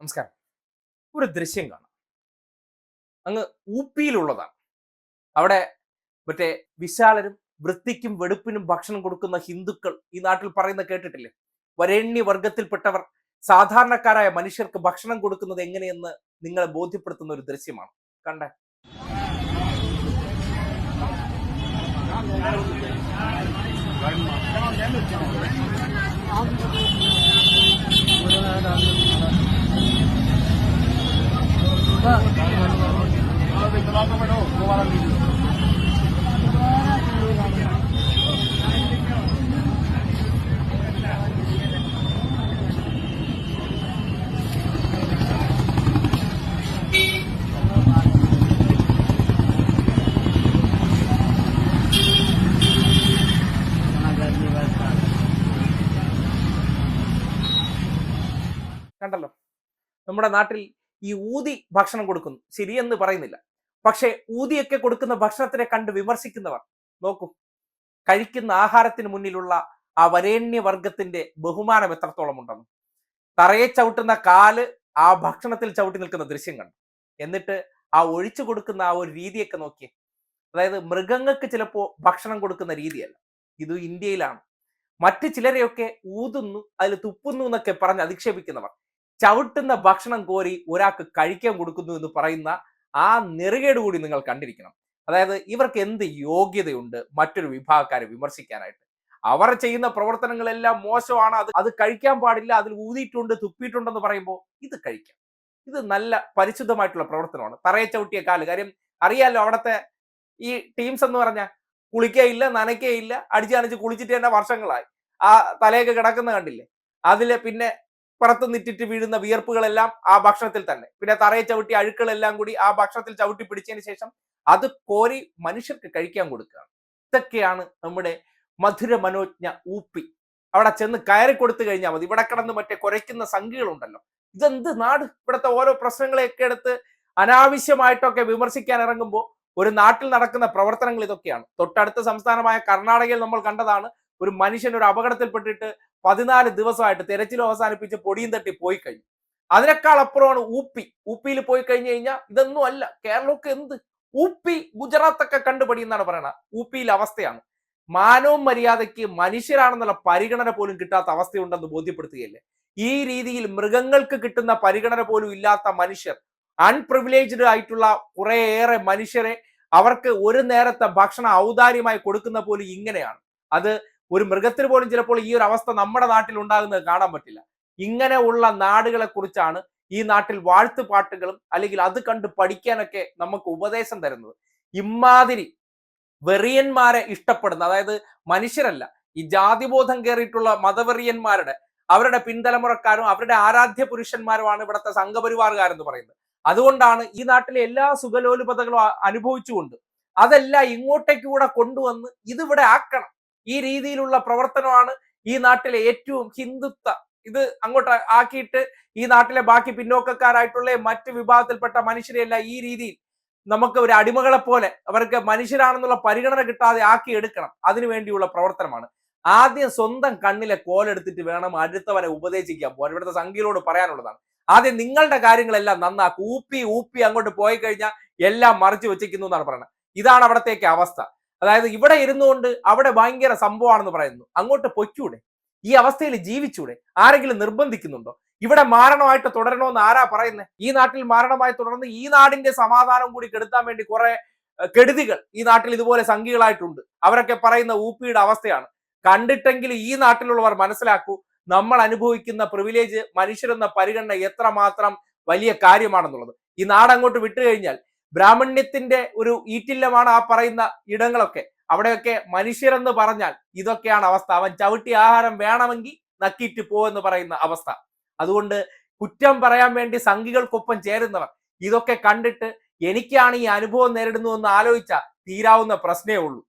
നമസ്കാരം. ഒരു ദൃശ്യം കാണാം. അങ്ങ് ഊപ്പിയിലുള്ളതാണ്. അവിടെ മറ്റേ വിശാലരും വൃത്തിക്കും വെടുപ്പിനും ഭക്ഷണം കൊടുക്കുന്ന ഹിന്ദുക്കൾ ഈ നാട്ടിൽ പറയുന്ന കേട്ടിട്ടില്ലേ? വരേണ്യ വർഗത്തിൽപ്പെട്ടവർ സാധാരണക്കാരായ മനുഷ്യർക്ക് ഭക്ഷണം കൊടുക്കുന്നത് എങ്ങനെയെന്ന് നിങ്ങളെ ബോധ്യപ്പെടുത്തുന്ന ഒരു ദൃശ്യമാണ്. കണ്ടേ? നമ്മുടെ നാട്ടിൽ ഈ ഊതി ഭക്ഷണം കൊടുക്കുന്നു. ശരിയെന്ന് പറയുന്നില്ല. പക്ഷേ ഊതിയൊക്കെ കൊടുക്കുന്ന ഭക്ഷണത്തിനെ കണ്ട് വിമർശിക്കുന്നവർ നോക്കൂ. കഴിക്കുന്ന ആഹാരത്തിന് മുന്നിലുള്ള ആ വരേണ്യവർഗത്തിന്റെ ബഹുമാനം എത്രത്തോളം ഉണ്ടെന്ന്. തറയെ ചവിട്ടുന്ന കാൽ ആ ഭക്ഷണത്തിൽ ചവിട്ടി നിൽക്കുന്ന ദൃശ്യം കണ്ടു എന്നിട്ട് ആ ഒഴിച്ചു കൊടുക്കുന്ന ആ ഒരു രീതിയൊക്കെ നോക്കിയേ. അതായത് മൃഗങ്ങൾക്ക് ചിലപ്പോൾ ഭക്ഷണം കൊടുക്കുന്ന രീതിയല്ല. ഇത് ഇന്ത്യയിലാണ്. മറ്റു ചിലരെയൊക്കെ ഊതുന്നു അതിൽ തുപ്പുന്നു എന്നൊക്കെ പറഞ്ഞ് അധിക്ഷേപിക്കുന്നവർ. ചവിട്ടുന്ന ഭക്ഷണം കോരി ഒരാൾക്ക് കഴിക്കാൻ കൊടുക്കുന്നു എന്ന് പറയുന്ന ആ നെറുകേട് കൂടി നിങ്ങൾ കണ്ടിരിക്കണം. അതായത് ഇവർക്ക് എന്ത് യോഗ്യതയുണ്ട് മറ്റൊരു വിഭാഗക്കാരെ വിമർശിക്കാനായിട്ട്? അവർ ചെയ്യുന്ന പ്രവർത്തനങ്ങളെല്ലാം മോശമാണ് അത് അത് കഴിക്കാൻ പാടില്ല അതിൽ ഊതിയിട്ടുണ്ട് തുപ്പിയിട്ടുണ്ടെന്ന് പറയുമ്പോൾ ഇത് കഴിക്കാം. ഇത് നല്ല പരിശുദ്ധമായിട്ടുള്ള പ്രവർത്തനമാണ്. തറയെ ചവിട്ടിയ കാൽ. കാര്യം അറിയാലോ അവിടുത്തെ ഈ ടീംസ് എന്ന് പറഞ്ഞാൽ കുളിക്കുകയില്ല നനയ്ക്കുകയില്ല അടിച്ചനച്ച് കുളിച്ചിട്ട് തന്നെ വർഷങ്ങളായി. ആ തലയൊക്കെ കിടക്കുന്ന കണ്ടില്ലേ? അതിൽ പിന്നെ പുറത്ത് നിറ്റിട്ട് വീഴുന്ന വിയർപ്പുകളെല്ലാം ആ ഭക്ഷണത്തിൽ തന്നെ. പിന്നെ തറയെ ചവിട്ടി അഴുക്കളെല്ലാം കൂടി ആ ഭക്ഷണത്തിൽ ചവിട്ടി പിടിച്ചതിന് ശേഷം അത് കോരി മനുഷ്യർക്ക് കഴിക്കാൻ കൊടുക്കുക. ഇതൊക്കെയാണ് നമ്മുടെ മധുര മനോജ്ഞ ഊപ്പി. അവിടെ ചെന്ന് കയറി കൊടുത്തു കഴിഞ്ഞാൽ മതി. ഇവിടെ കിടന്ന് മറ്റേ കുരയ്ക്കുന്ന സംഖ്യകളുണ്ടല്ലോ. ഇതെന്ത് നാട്? ഇവിടുത്തെ ഓരോ പ്രശ്നങ്ങളെയൊക്കെ എടുത്ത് അനാവശ്യമായിട്ടൊക്കെ വിമർശിക്കാൻ ഇറങ്ങുമ്പോൾ ഒരു നാട്ടിൽ നടക്കുന്ന പ്രവർത്തനങ്ങൾ ഇതൊക്കെയാണ്. തൊട്ടടുത്ത സംസ്ഥാനമായ കർണാടകയിൽ നമ്മൾ കണ്ടതാണ് ഒരു മനുഷ്യൻ ഒരു അപകടത്തിൽപ്പെട്ടിട്ട് പതിനാല് ദിവസമായിട്ട് തെരച്ചിൽ അവസാനിപ്പിച്ച് പൊടിയും തട്ടി പോയി കഴിഞ്ഞു. അതിനേക്കാൾ അപ്പുറമാണ് ഊപ്പി. ഊപ്പിയിൽ പോയി കഴിഞ്ഞു കഴിഞ്ഞാൽ ഇതൊന്നും അല്ല. കേരളമൊക്കെ എന്ത്? ഊപ്പി ഗുജറാത്തൊക്കെ കണ്ടുപടി എന്നാണ് പറയണത്. ഊപ്പിയിലെ അവസ്ഥയാണ്. മാനവും മര്യാദയ്ക്ക് മനുഷ്യരാണെന്നുള്ള പരിഗണന പോലും കിട്ടാത്ത അവസ്ഥയുണ്ടെന്ന് ബോധ്യപ്പെടുത്തുകയല്ലേ? ഈ രീതിയിൽ മൃഗങ്ങൾക്ക് കിട്ടുന്ന പരിഗണന പോലും ഇല്ലാത്ത മനുഷ്യർ അൺപ്രിവിലേജ്ഡ് ആയിട്ടുള്ള കുറേയേറെ മനുഷ്യരെ അവർക്ക് ഒരു നേരത്തെ ഭക്ഷണം ഔദാര്യമായി കൊടുക്കുന്ന പോലും ഇങ്ങനെയാണ്. അത് ഒരു മൃഗത്തിന് പോലും ചിലപ്പോൾ ഈ ഒരു അവസ്ഥ നമ്മുടെ നാട്ടിൽ ഉണ്ടാകുന്നത് കാണാൻ പറ്റില്ല. ഇങ്ങനെ ഉള്ള നാടുകളെ കുറിച്ചാണ് ഈ നാട്ടിൽ വാഴ്ത്തുപാട്ടുകളും അല്ലെങ്കിൽ അത് കണ്ട് പഠിക്കാനൊക്കെ നമുക്ക് ഉപദേശം തരുന്നത്. ഇമാതിരി വെറിയന്മാരെ ഇഷ്ടപ്പെടുന്ന അതായത് മനുഷ്യരല്ല ഈ ജാതിബോധം കയറിയിട്ടുള്ള മതവെറിയന്മാരുടെ അവരുടെ പിൻതലമുറക്കാരും അവരുടെ ആരാധ്യ പുരുഷന്മാരുമാണ് ഇവിടുത്തെ സംഘപരിവാറുകാരെന്ന് പറയുന്നത്. അതുകൊണ്ടാണ് ഈ നാട്ടിലെ എല്ലാ സുഖലോലുപതകളും അനുഭവിച്ചുകൊണ്ട് അതെല്ലാം ഇങ്ങോട്ടേക്ക് കൂടെ കൊണ്ടുവന്ന് ഇതിവിടെ ആക്കണം. ഈ രീതിയിലുള്ള പ്രവർത്തനമാണ് ഈ നാട്ടിലെ ഏറ്റവും ഹിന്ദുത്വ ഇത് അങ്ങോട്ട് ആക്കിയിട്ട് ഈ നാട്ടിലെ ബാക്കി പിന്നോക്കക്കാരായിട്ടുള്ള മറ്റ് വിഭാഗത്തിൽപ്പെട്ട മനുഷ്യരെയെല്ലാം ഈ രീതിയിൽ നമുക്ക് ഒരു അടിമകളെ പോലെ അവർക്ക് മനുഷ്യരാണെന്നുള്ള പരിഗണന കിട്ടാതെ ആക്കി എടുക്കണം. അതിനു വേണ്ടിയുള്ള പ്രവർത്തനമാണ്. ആദ്യം സ്വന്തം കണ്ണിലെ കോലെടുത്തിട്ട് വേണം അടുത്തവരെ ഉപദേശിക്കാൻ പോകാൻ. ഇവിടുത്തെ സംഖ്യയിലോട് പറയാനുള്ളതാണ്. ആദ്യം നിങ്ങളുടെ കാര്യങ്ങളെല്ലാം നന്നാക്കി. ഊപ്പി ഊപ്പി അങ്ങോട്ട് പോയി കഴിഞ്ഞാൽ എല്ലാം മറിച്ചു വെച്ചിരിക്കുന്നു എന്നാണ് പറയുന്നത്. ഇതാണ് അവിടത്തേക്ക് അവസ്ഥ. അതായത് ഇവിടെ ഇരുന്നുകൊണ്ട് അവിടെ ഭയങ്കര സംഭവമാണെന്ന് പറയുന്നു. അങ്ങോട്ട് പൊയ്ക്കൂടെ? ഈ അവസ്ഥയിൽ ജീവിച്ചൂടെ? ആരെങ്കിലും നിർബന്ധിക്കുന്നുണ്ടോ? ഇവിടെ മാരണമായിട്ട് തുടരണമെന്ന് ആരാ പറയുന്നത് ഈ നാട്ടിൽ മാരണമായി തുടർന്ന് ഈ നാടിന്റെ സമാധാനം കൂടി കെടുത്താൻ വേണ്ടി കുറെ കെടുതികൾ ഈ നാട്ടിൽ ഇതുപോലെ സംഘികളായിട്ടുണ്ട്. അവരൊക്കെ പറയുന്ന ഊപ്പിയുടെ അവസ്ഥയാണ്. കണ്ടിട്ടെങ്കിൽ ഈ നാട്ടിലുള്ളവർ മനസ്സിലാക്കൂ നമ്മൾ അനുഭവിക്കുന്ന പ്രിവിലേജ് മനുഷ്യരെന്ന പരിഗണന എത്രമാത്രം വലിയ കാര്യമാണെന്നുള്ളത്. ഈ നാടങ്ങോട്ട് വിട്ടു കഴിഞ്ഞാൽ ബ്രാഹ്മണ്യത്തിന്റെ ഒരു ഈറ്റില്ലമാണ് ആ പറയുന്ന ഇടങ്ങളൊക്കെ. അവിടെയൊക്കെ മനുഷ്യരെന്ന് പറഞ്ഞാൽ ഇതൊക്കെയാണ് അവസ്ഥ. അവൻ ചവിട്ടി ആഹാരം വേണമെങ്കിൽ നക്കിയിട്ട് പോവെന്ന് പറയുന്ന അവസ്ഥ. അതുകൊണ്ട് കുറ്റം പറയാൻ വേണ്ടി സംഘികൾക്കൊപ്പം ചേരുന്നവർ ഇതൊക്കെ കണ്ടിട്ട് എനിക്കാണ് ഈ അനുഭവം നേരിടുന്നു എന്ന് ആലോചിച്ച തീരാവുന്ന പ്രശ്നമേ ഉള്ളൂ.